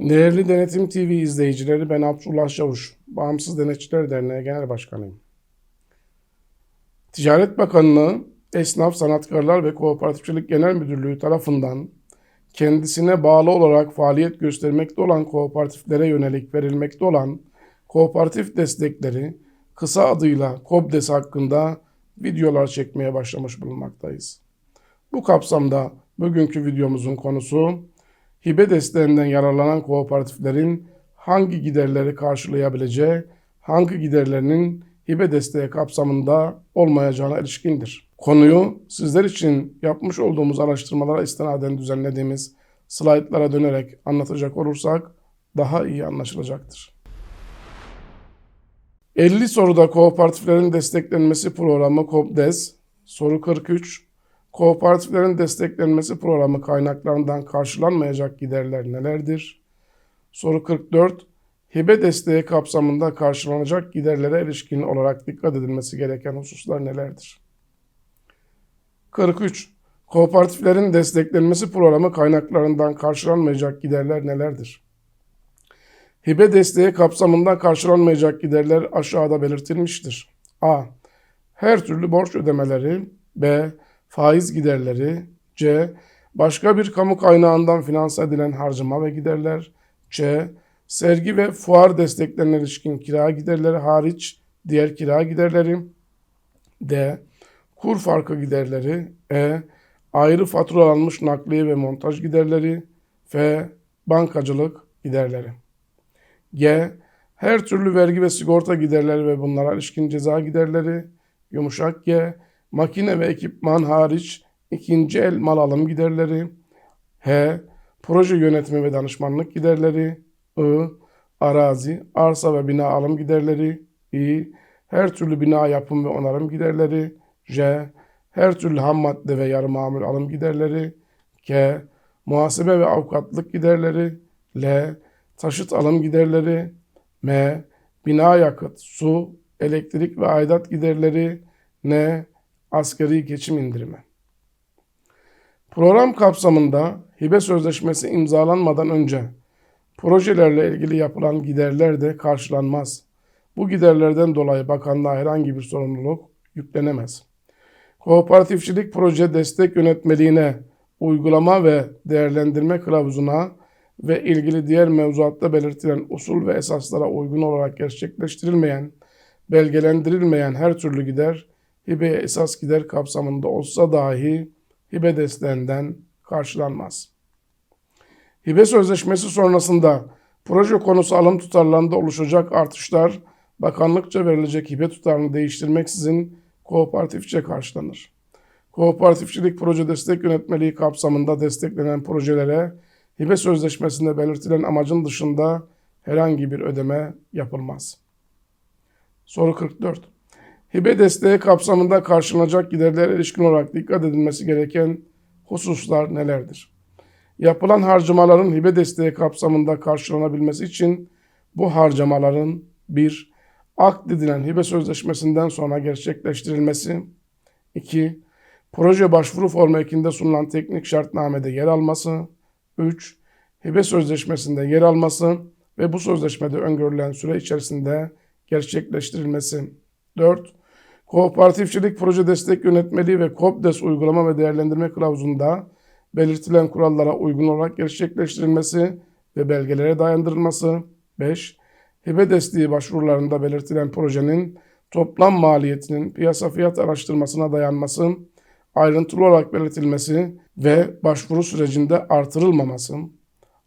Değerli Denetim TV izleyicileri ben Abdullah Çavuş, Bağımsız Denetçiler Derneği Genel Başkanıyım. Ticaret Bakanlığı, Esnaf, Sanatkarlar ve Kooperatifçilik Genel Müdürlüğü tarafından kendisine bağlı olarak faaliyet göstermekte olan kooperatiflere yönelik verilmekte olan kooperatif destekleri kısa adıyla KOBDES hakkında videolar çekmeye başlamış bulunmaktayız. Bu kapsamda bugünkü videomuzun konusu hibe desteğinden yararlanan kooperatiflerin hangi giderleri karşılayabileceği, hangi giderlerinin hibe desteği kapsamında olmayacağına ilişkindir. Konuyu sizler için yapmış olduğumuz araştırmalara istinaden düzenlediğimiz slaytlara dönerek anlatacak olursak daha iyi anlaşılacaktır. 50 soruda kooperatiflerin desteklenmesi programı KOPDES, soru 43, kooperatiflerin desteklenmesi programı kaynaklarından karşılanmayacak giderler nelerdir? Soru 44, hibe desteği kapsamında karşılanacak giderlere ilişkin olarak dikkat edilmesi gereken hususlar nelerdir? 43. Kooperatiflerin desteklenmesi programı kaynaklarından karşılanmayacak giderler nelerdir? Hibe desteği kapsamında karşılanmayacak giderler aşağıda belirtilmiştir. A. Her türlü borç ödemeleri. B. Faiz giderleri. C. Başka bir kamu kaynağından finanse edilen harcama ve giderler. C. Sergi ve fuar desteklerine ilişkin kira giderleri hariç diğer kira giderleri. D. Kur farkı giderleri. E. Ayrı faturalanmış nakliye ve montaj giderleri. F. Bankacılık giderleri. G. Her türlü vergi ve sigorta giderleri ve bunlara ilişkin ceza giderleri. Yumuşak G. Makine ve ekipman hariç ikinci el mal alım giderleri. H. Proje yönetimi ve danışmanlık giderleri. I. Arazi, arsa ve bina alım giderleri. I. Her türlü bina yapım ve onarım giderleri. J. Her türlü ham madde ve yarı mamul alım giderleri. K. Muhasebe ve avukatlık giderleri. L. Taşıt alım giderleri. M. Bina yakıt, su, elektrik ve aidat giderleri. N. Asgari geçim indirimi. Program kapsamında hibe sözleşmesi imzalanmadan önce projelerle ilgili yapılan giderler de karşılanmaz. Bu giderlerden dolayı bakanlığa herhangi bir sorumluluk yüklenemez. Kooperatifçilik proje destek yönetmeliğine, uygulama ve değerlendirme kılavuzuna ve ilgili diğer mevzuatta belirtilen usul ve esaslara uygun olarak gerçekleştirilmeyen, belgelendirilmeyen her türlü gider, hibeye esas gider kapsamında olsa dahi hibe desteğinden karşılanmaz. Hibe sözleşmesi sonrasında proje konusu alım tutarlarında oluşacak artışlar bakanlıkça verilecek hibe tutarını değiştirmeksizin kooperatifçe karşılanır. Kooperatifçilik proje destek yönetmeliği kapsamında desteklenen projelere hibe sözleşmesinde belirtilen amacın dışında herhangi bir ödeme yapılmaz. Soru 44. Hibe desteği kapsamında karşılanacak giderlere ilişkin olarak dikkat edilmesi gereken hususlar nelerdir? Yapılan harcamaların hibe desteği kapsamında karşılanabilmesi için bu harcamaların 1. Akdedilen hibe sözleşmesinden sonra gerçekleştirilmesi 2. Proje başvuru formu ekinde sunulan teknik şartnamede yer alması 3. Hibe sözleşmesinde yer alması ve bu sözleşmede öngörülen süre içerisinde gerçekleştirilmesi 4. Kooperatifçilik Proje Destek Yönetmeliği ve KOPDES uygulama ve değerlendirme kılavuzunda belirtilen kurallara uygun olarak gerçekleştirilmesi ve belgelere dayandırılması. 5. Hibe desteği başvurularında belirtilen projenin toplam maliyetinin piyasa fiyat araştırmasına dayanması, ayrıntılı olarak belirtilmesi ve başvuru sürecinde artırılmaması.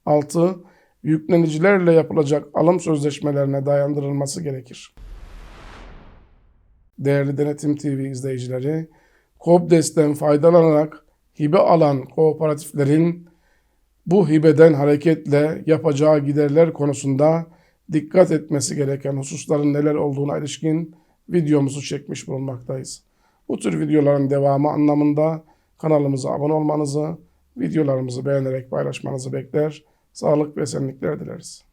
6. Yüklenicilerle yapılacak alım sözleşmelerine dayandırılması gerekir. Değerli Denetim TV izleyicileri, KOBDES'ten faydalanarak hibe alan kooperatiflerin bu hibeden hareketle yapacağı giderler konusunda dikkat etmesi gereken hususların neler olduğuna ilişkin videomuzu çekmiş bulunmaktayız. Bu tür videoların devamı anlamında kanalımıza abone olmanızı, videolarımızı beğenerek paylaşmanızı bekler. Sağlık ve esenlikler dileriz.